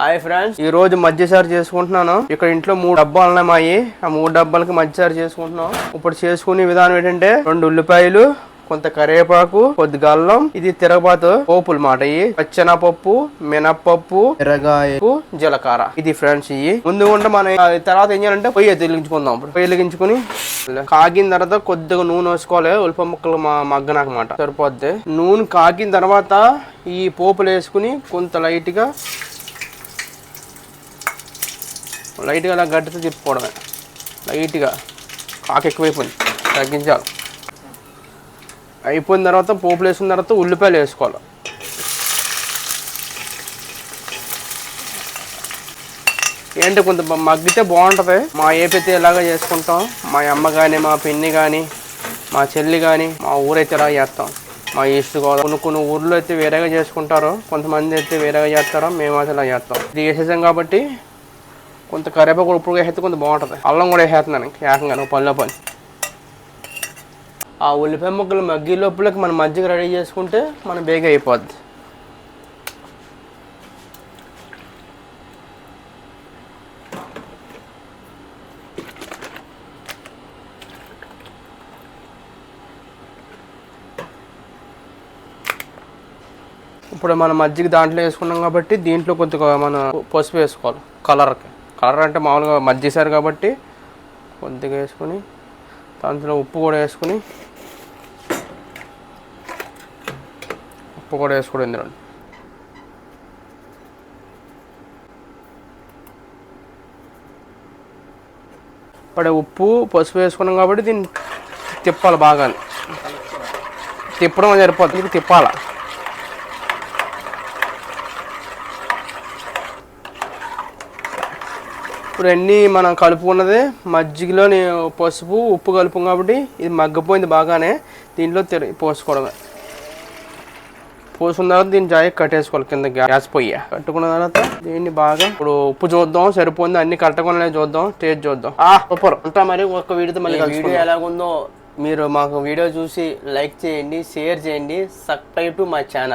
Hi friends ఈ రోజు మధ్యసారి చేసుకుంటున్నాను. ఇక్కడ ఇంట్లో మూడు డబ్బాలు ఉన్నాయి ఆ మూడు డబ్బాలకి మధ్యసారి చేసుకుంటున్నాం. ఇప్పుడు చేసుకునే విధానం ఏంటంటే రెండు ఉల్లిపాయలు కొంత కరివేపాకు కొద్ది గల్లం ఇది తిరగబాతు పోపులు మాట ఇవి పచ్చెనపప్పు మినప్పప్పు ఎర్రగాయ జీలకర్ర. ఇది ఫ్రెండ్స్ ఇవి ముందు ఉంటే మనం తర్వాత ఏం చేయాలంటే పొయ్యి వెలిగించుకుందాం ఇప్పుడు. పొయ్యి వెలిగించుకుని కాగిన తర్వాత కొద్దిగా నూనె వేసుకోవాలి. ఉల్లిప ముక్కలు మా మగ్గనమాట సరిపోద్ది. నూనె కాగిన తర్వాత ఈ పోపులు వేసుకుని కొంత లైట్గా లైట్గా అలా గడ్డతో తిప్పుకోవడమే. లైట్గా. కాకు ఎక్కువైపోయింది. తగ్గించాలి. అయిపోయిన తర్వాత పోపులు వేసిన తర్వాత ఉల్లిపాయలు వేసుకోవాలి. ఏంటి కొంత మగ్గితే బాగుంటుంది. మా ఏపైతే ఇలాగ చేసుకుంటాం. మా అమ్మ కానీ మా పిన్ని కానీ మా చెల్లి కానీ మా ఊరైతే ఇలా చేస్తాం. మా ఈస్ట్ గోదావరి కొన్ని కొన్ని ఊర్లో అయితే వేరేగా చేసుకుంటారు. కొంతమంది అయితే వేరేగా చేస్తారో. మేము అయితే ఇలా చేస్తాం. ఇది వేసేసాం కాబట్టి కొంత కరేపాకు ఉప్పుడు వేస్తే కొంత బాగుంటుంది. అల్లం కూడా వేసేస్తున్నాను ఏకంగా పనిలో పని. ఆ ఉల్లిపాయ ముక్కలు మగ్గి లోపలకి మనం మజ్జిగ రెడీ చేసుకుంటే మనం బేగ అయిపోద్ది. ఇప్పుడు మనం మజ్జిగ దాంట్లో వేసుకున్నాం కాబట్టి దీంట్లో కొద్దిగా మనం పసుపు వేసుకోవాలి కలర్కి. కలర్ అంటే మామూలుగా మజ్జిసారు కాబట్టి కొద్దిగా వేసుకొని దాంట్లో ఉప్పు కూడా వేసుకుని ఉప్పు కూడా వేసుకోవడం ఇందులో. ఇప్పుడు ఉప్పు పసుపు వేసుకున్నాం కాబట్టి దీన్ని తిప్పాలి బాగా తిప్పడం సరిపోతుంది తిప్పాలి? ఇప్పుడు అన్నీ మనం కలుపుకున్నది మజ్జిగలోని పసుపు ఉప్పు కలుపు కాబట్టి ఇది మగ్గిపోయింది బాగానే. దీంట్లో తిరిగి పోసుకోవడమే. పోసుకున్న తర్వాత దీన్ని జాయి కట్టేసుకోవాలి కింద గ్యాస్ పొయ్యి. కట్టుకున్న తర్వాత దీన్ని బాగా ఇప్పుడు ఉప్పు చూద్దాం సరిపోయింది? అన్ని కట్టకుండా చూద్దాం టేస్ట్ చూద్దాం. ఆ సూపర్. ఉంటా మరి ఒక్క వీడియోతో మళ్ళీ వీడియో ఎలాగుందో మీరు మాకు వీడియో చూసి లైక్ చేయండి షేర్ చేయండి సబ్స్క్రైబ్ టు మై ఛానల్.